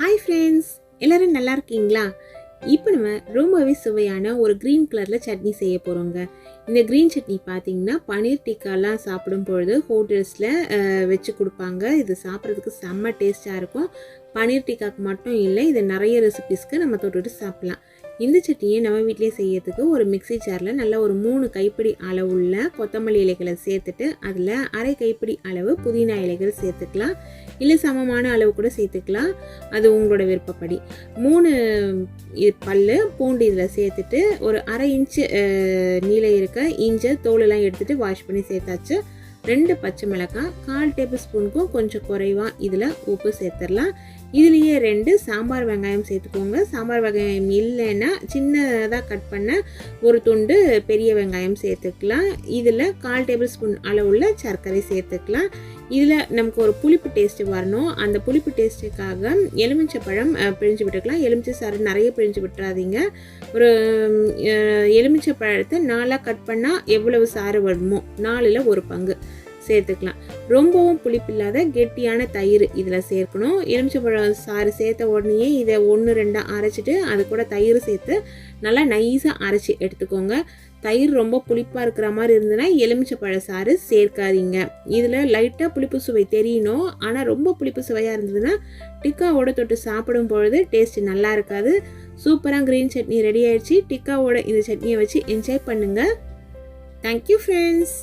Hi friends எல்லோரும் நல்லா இருக்கீங்களா? இப்போ நம்ம ரொம்பவே சுவையான ஒரு க்ரீன் கலரில் சட்னி செய்ய போகிறோங்க இந்த க்ரீன் சட்னி பார்த்தீங்கன்னா பனீர் டிக்காலாம் சாப்பிடும் பொழுது ஹோட்டல்ஸில் வச்சு கொடுப்பாங்க. இது சாப்பிட்றதுக்கு செம்ம டேஸ்ட்டாக இருக்கும். பனீர் டிக்காக்கு மட்டும் இல்லை இதை நிறைய ரெசிபிஸ்க்கு நம்ம தொட்டுட்டு சாப்பிட்லாம். இந்த சட்னியை நம்ம வீட்டிலே செய்யறதுக்கு ஒரு மிக்ஸி ஜாரில் நல்ல ஒரு மூணு கைப்பிடி அளவுள்ள கொத்தமல்லி இலைகளை சேர்த்துட்டு அதில் அரை கைப்பிடி அளவு புதினா இலைகள் சேர்த்துக்கலாம். இல்லை சமமான அளவு கூட சேர்த்துக்கலாம். அது உங்களோட விருப்பப்படி. மூணு பல் பூண்டு இதில் சேர்த்துட்டு ஒரு அரை இன்ச்சு நீளம் இருக்க இஞ்சை தோலெல்லாம் எடுத்துட்டு வாஷ் பண்ணி சேர்த்தாச்சு. ரெண்டு பச்சை மிளகாய் கால் டேபிள் ஸ்பூனுக்கும் கொஞ்சம் குறைவாக இதில் உப்பு சேர்த்துடலாம். இதுலேயே ரெண்டு சாம்பார் வெங்காயம் சேர்த்துக்கோங்க. சாம்பார் வெங்காயம் இல்லைன்னா சின்னதாக கட் பண்ண ஒரு துண்டு பெரிய வெங்காயம் சேர்த்துக்கலாம். இதில் கால் டேபிள் ஸ்பூன் அளவுள்ள சர்க்கரை சேர்த்துக்கலாம். இதில் நமக்கு ஒரு புளிப்பு டேஸ்ட்டு வரணும். அந்த புளிப்பு டேஸ்ட்டுக்காக எலுமிச்சை பழம் பிழிஞ்சு விட்டுக்கலாம். எலுமிச்சை சாறு நிறைய பிழிஞ்சு விட்டுறாதீங்க. ஒரு எலுமிச்சை பழத்தை நாலாக கட் பண்ணால் எவ்வளவு சாறு வருமோ நாலில் ஒரு பங்கு. சேர்த்துக்கலாம். ரொம்பவும் புளிப்பில்லாத கெட்டியான தயிர் இதில் சேர்க்கணும். எலுமிச்சைப்பழம் சாறு சேர்த்த உடனேயே இதை ஒன்று ரெண்டாக அரைச்சிட்டு அது கூட தயிர் சேர்த்து நல்லா நைஸாக அரைச்சி எடுத்துக்கோங்க. தயிர் ரொம்ப புளிப்பாக இருக்கிற மாதிரி இருந்ததுன்னா எலுமிச்சைப்பழ சாறு சேர்க்காதீங்க. இதில் லைட்டாக புளிப்பு சுவை தெரியணும். ஆனால் ரொம்ப புளிப்பு சுவையாக இருந்ததுன்னா டிக்காவோட தொட்டு சாப்பிடும் பொழுது டேஸ்ட் நல்லா இருக்காது. சூப்பராக க்ரீன் சட்னி ரெடி ஆயிடுச்சு. டிக்காவோட இந்த சட்னியை வச்சு என்ஜாய் பண்ணுங்கள் தேங்க்யூ ஃப்ரெண்ட்ஸ்